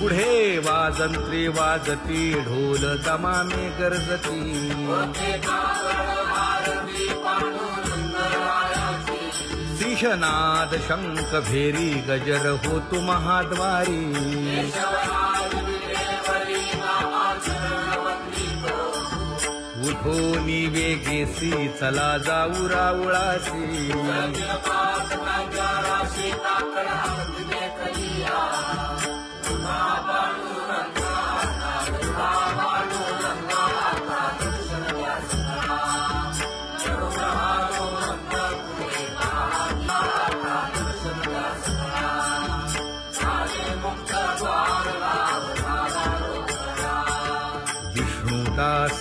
पुढे वाजंत्री वाजती ढोल तमामे गरजती. सिंहनाद शंख भेरी गजर होतु महाद्वारी. उठो वेगेसी चला जाऊ रावळासी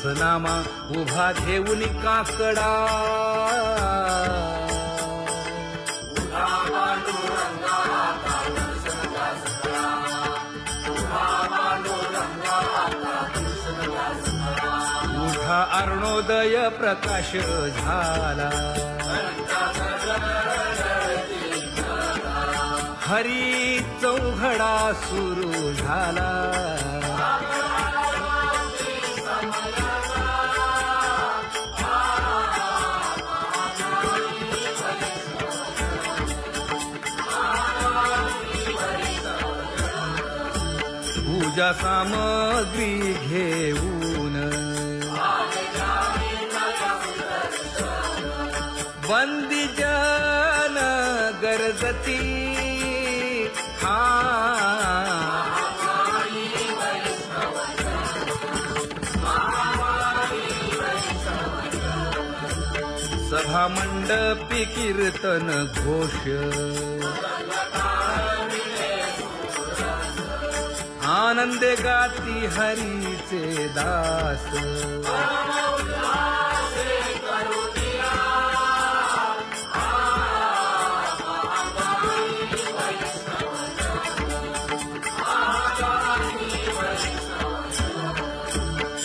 विष्णुदास नामा उभा घेऊन काकडा. उठा अरुणोदय प्रकाश झाला. हरी चौघडा सुरू झाला. पूजा सामग्री घेऊन. बंदी जन गरजती. हा. सभा मंडपी कीर्तन घोष. आनंदे गाती हरीचे दास.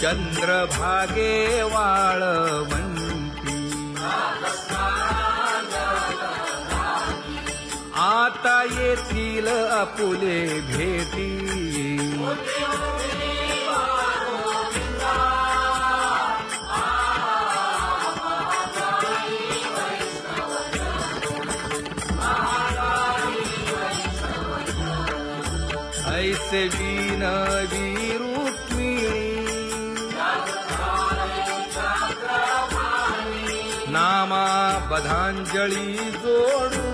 चंद्रभागे वाळवंती. आता येथील अपुले भेटी. ऐसे विनवी रुक्मिणी नामा बधांजळी जोडू।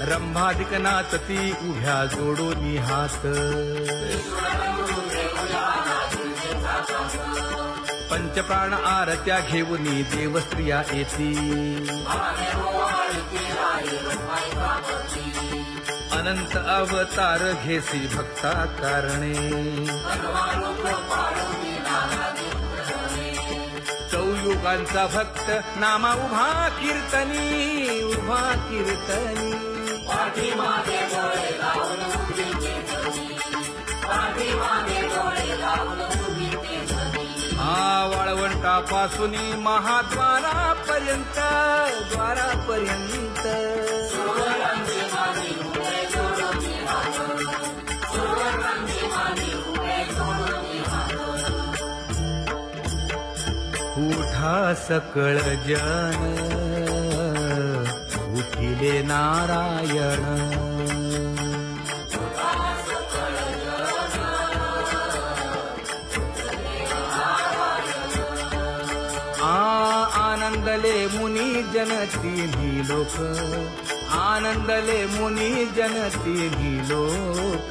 रंभादिक नाचती उभ्या जोडोनी हात. पंचप्राण आरत्या घेऊनी देवस्त्रिया येती. अनंत अवतार घेसी भक्ता कारणे चौयुगांचा भक्त नामा उभा कीर्तनी उभा कीर्तनी. हा वाळवंटापासून महाद्वारापर्यंत द्वारापर्यंत. हा सकळ जन उठिले नारायण. आ आनंदले मुनी जन तिन्ही लोक आनंदले मुनी जन तिन्ही लोक.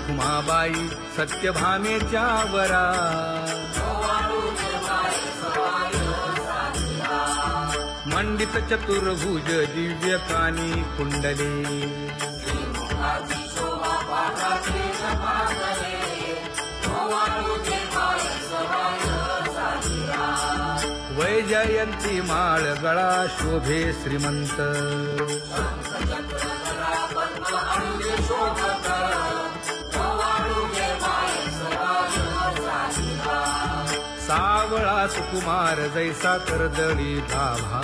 रखुमाबाई सत्यभामेच्या वरा. मंडित चतुर्भुज दिव्य कानी कुंडले. वैजयंती माळ गळा शोभे श्रीमंत. सावळा सुकुमार जैसा कर्दळी भाभा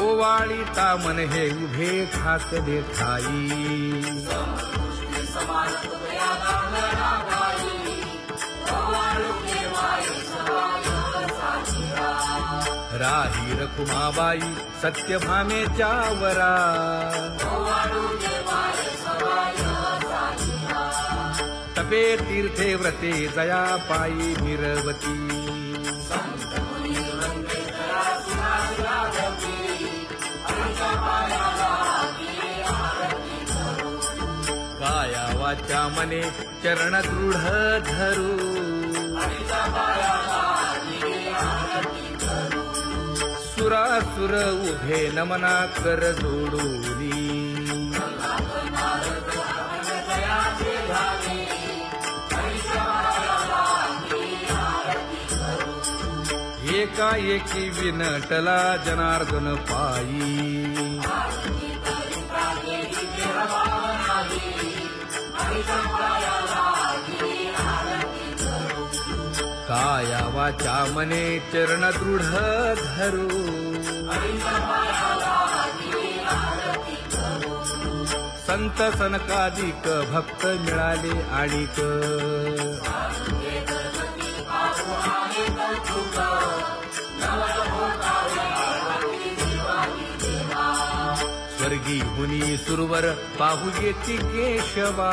ओवाळी तामन हे उभे ठाकले देखाई राही रखुमाबाई सत्यभामेच्या वरा तपे तीर्थे व्रते जया पायी मिरवती. काया वाचा मने चरण दृढ धरू. सुरासुर उभे नमना कर जोडूनी एकाएकी विनटला जनार्दन पायी. काया वाचा मने चरण दृढ धरू. संत सनकादिक भक्त मिळाले आणिक. स्वर्गी हुनी सुरवर पाहू येती केशवा.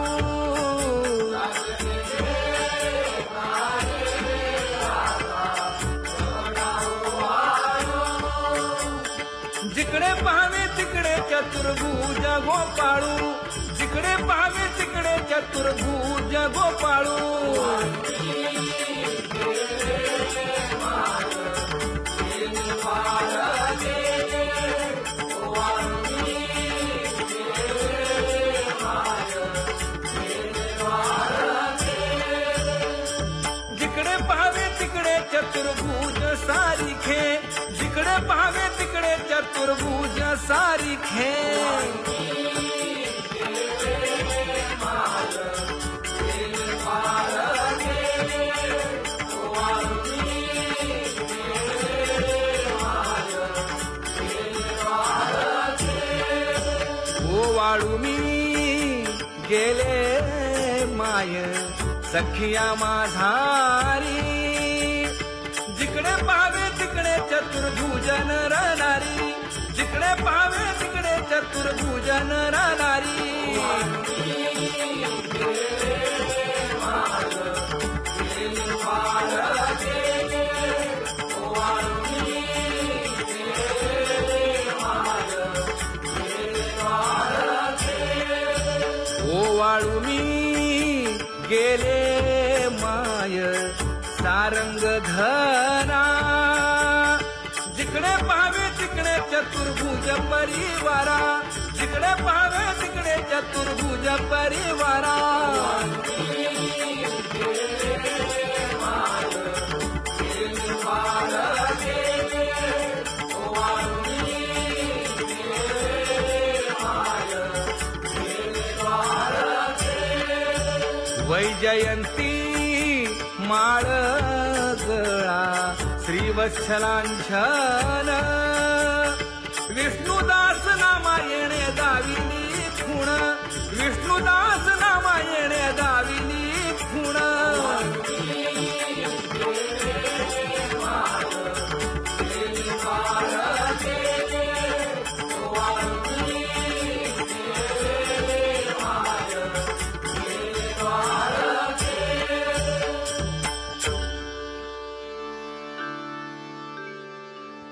जिकडे पाहावे तिकडे चतुर्भुज गोपाळू. जिकडे पाहावे तिकडे चतुर्भुज गोपाळू. जिकडे पाहावे तिकडे चतुर्भुज सारिखे. जिकडे पाहावे तिकडे चतुर्भुज सारी खे वाळू मी गेले माय सखिया माझारी चतुर्भुजन राहणारी जिकडे पाहावे तिकडे चतुर्भुजन राहणारी ओ मी गेले माय. सारंग धरा चतुर्भुज परिवारा. जिकडे पाहावे तिकडे चतुर्भुज परिवारा. वैजयंती माळ गळा श्रीवत्सलांछन नामायणे दाविली खुण. विष्णुदास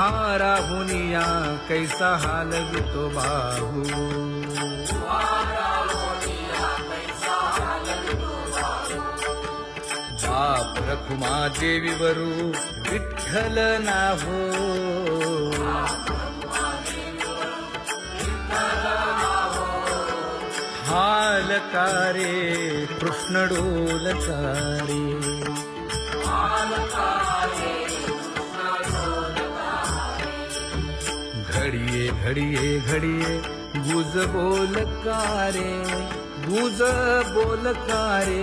तुम्हारा होनिया कैसा हाल तो बाबू? बाप रखुमा देवी वरू विठ्ठल ना हो। हाल कारे कृष्ण डोल कारे घडिये घडिये गुज बोलकारे गुज बोलकारे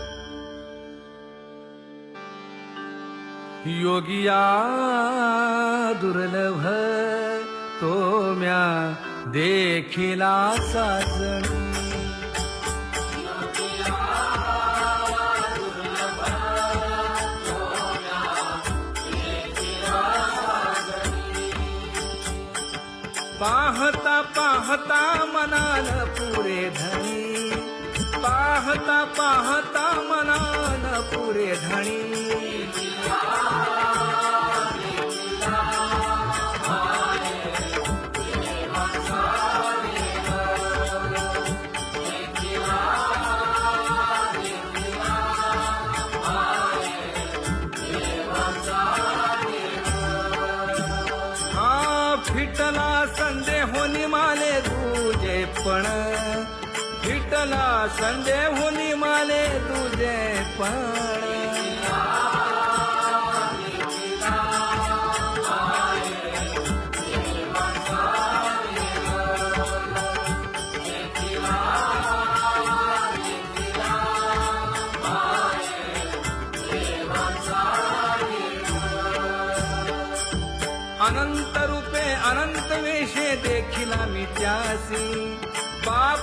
योगिया दुर्लभ तो म्या देखिला साजणी पाहता पाहता मनाल पुरे धनी. पाहता पाहता मनाल पुरे धनी. फिटला होनी माले तुझे पण. होनी माले तुझे पण.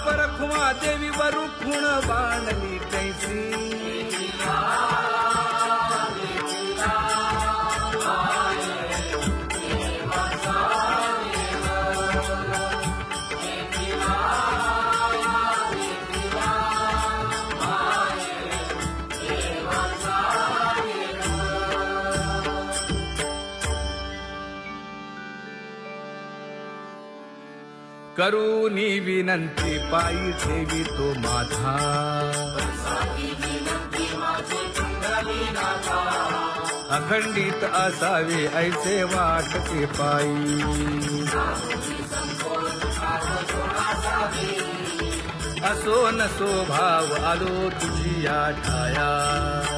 परखुमा देवी वरुण बाणली कैसी करूनी विनंती पायी ठेवी तो माझा. अखंडित असावे ऐसे वाटते पायी. असो नसो भाव आलो तुझी या छाया.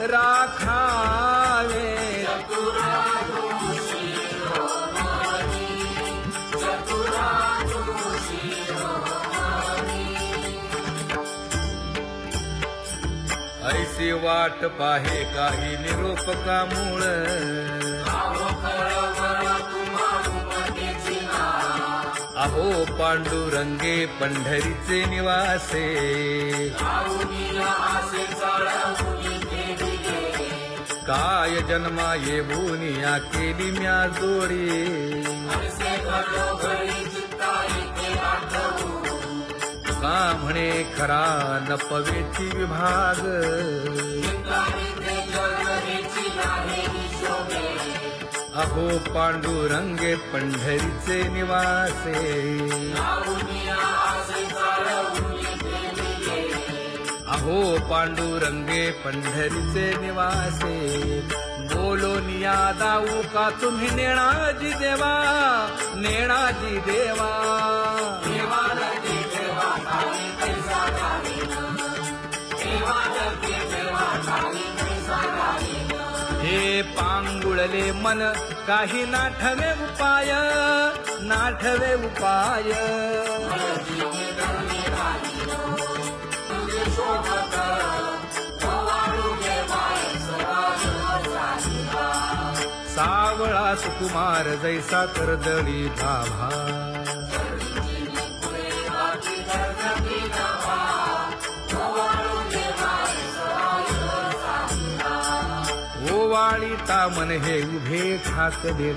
राखावे। ऐसी वाट पाहे काही निरोप का मूळ अहो पांडुरंगे पंढरीचे निवासे। काय जन्मा ये या केली म्या जोडी. का म्हणे खरा नपवेची विभाग? अहो पांडुरंगे पंढरीचे निवासे. अहो पांडुरंगे पंढरीचे निवासे. बोलोनिया दाऊ का तुम्ही नेणाजी देवा? नेणाजी देवा. हे पांगुळले मन काही नाठवे उपाय. नाठवे उपाय. सावळा सुकुमार जैसा करदळी गाभा ओवाळी तामन हे उभे ठाक दे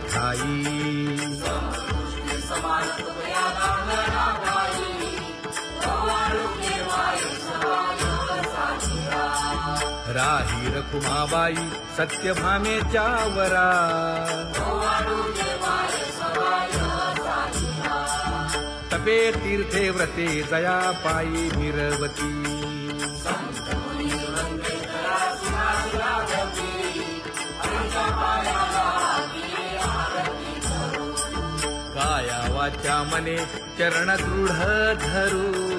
राही रखुमाबाई सत्यभामेच्या वरा तपे तीर्थे व्रते जया पायी निरवती काया वाचा मने चरण दृढ धरू।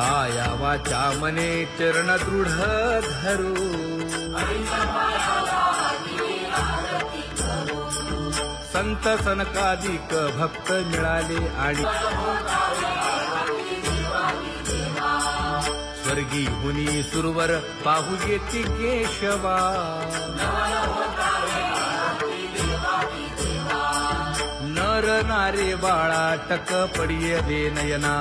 काया वाचा मने चरण दृढ धरू. संत सनकाधिक भक्त मिळाले आणि स्वर्गी हुनी सुरवर पाहू येते केशवा. नर नारे बाळा टक पडिये दे नयना.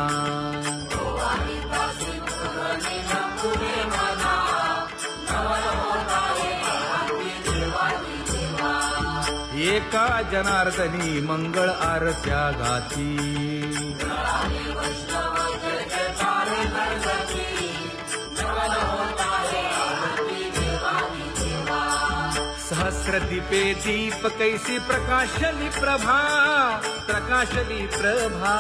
एका जनार्दनी मंगळ आरत्या गाती। सहस्र दीपे दीप कैसी प्रकाशली प्रभा प्रकाशली प्रभा।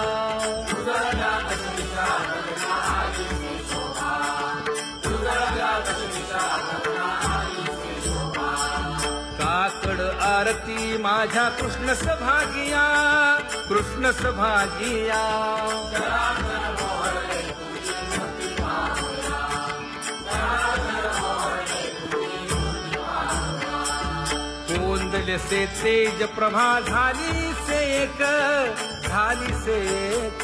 काकड आरती माझ्या कृष्ण सभागिया कृष्ण सभागिया. कोंदले से तेज प्रभा, झाली से एक, झाली से एक.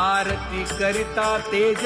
आरती करिता तेज